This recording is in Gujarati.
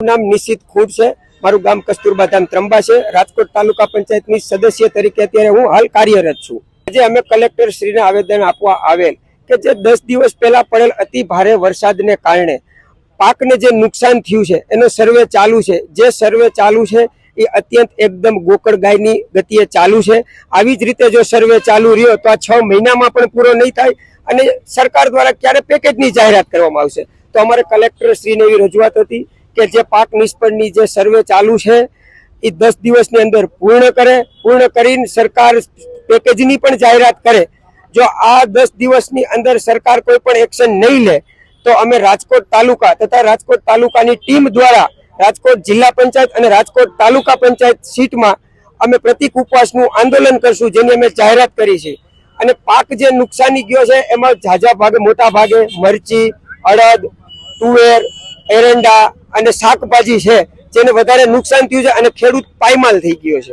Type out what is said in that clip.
નામ નિશિત ખૂટ છે. મારું ગામ કસ્તુરબા ધામ ત્રંબા છે. રાજકોટ તાલુકા પંચાયતની સદસ્ય તરીકે અત્યારે હું હાલ કાર્યરત છું. આજે અમે કલેક્ટર શ્રીને આવેદન આપવા આવેલ કે જે દસ દિવસ પહેલા પડેલ અતિ ભારે વરસાદને કારણે પાકને જે નુકસાન થયું છે, એનો સર્વે ચાલુ છે. જે સર્વે ચાલુ છે, એ અત્યંત એકદમ ગોકળ ગાયની ગતિએ ચાલુ છે. આવી જ રીતે જો સર્વે ચાલુ રહ્યો તો આ છ મહિનામાં પણ પૂરો નહીં થાય અને સરકાર દ્વારા ક્યારે પેકેજની જાહેરાત કરવામાં આવશે? તો અમારે કલેક્ટર શ્રીને એવી રજૂઆત હતી કે જે પાક નિષ્ફળની જે સર્વે ચાલુ છે એ દસ દિવસની અંદર પૂર્ણ કરે, પૂર્ણ કરીને સરકાર પેકેજની પણ જાહેરાત કરે. જો આ દસ દિવસની અંદર સરકાર કોઈ પણ એક્શન નહીં લે, તો અમે રાજકોટ તાલુકા તથા રાજકોટ તાલુકાની ટીમ દ્વારા રાજકોટ જિલ્લા પંચાયત અને રાજકોટ તાલુકા પંચાયત સીટમાં અમે પ્રતિક ઉપવાસનું આંદોલન કરશું, જેની અમે જાહેરાત કરી છે. અને પાક જે નુકસાની ગયો છે, એમાં ઝાઝા ભાગે, મોટા ભાગે મરચી, અડદ, તુવેર એરંડા અને શાકભાજી છે, જેને વધારે નુકસાન થયું છે અને ખેડૂત પાયમાલ થઈ ગયો છે.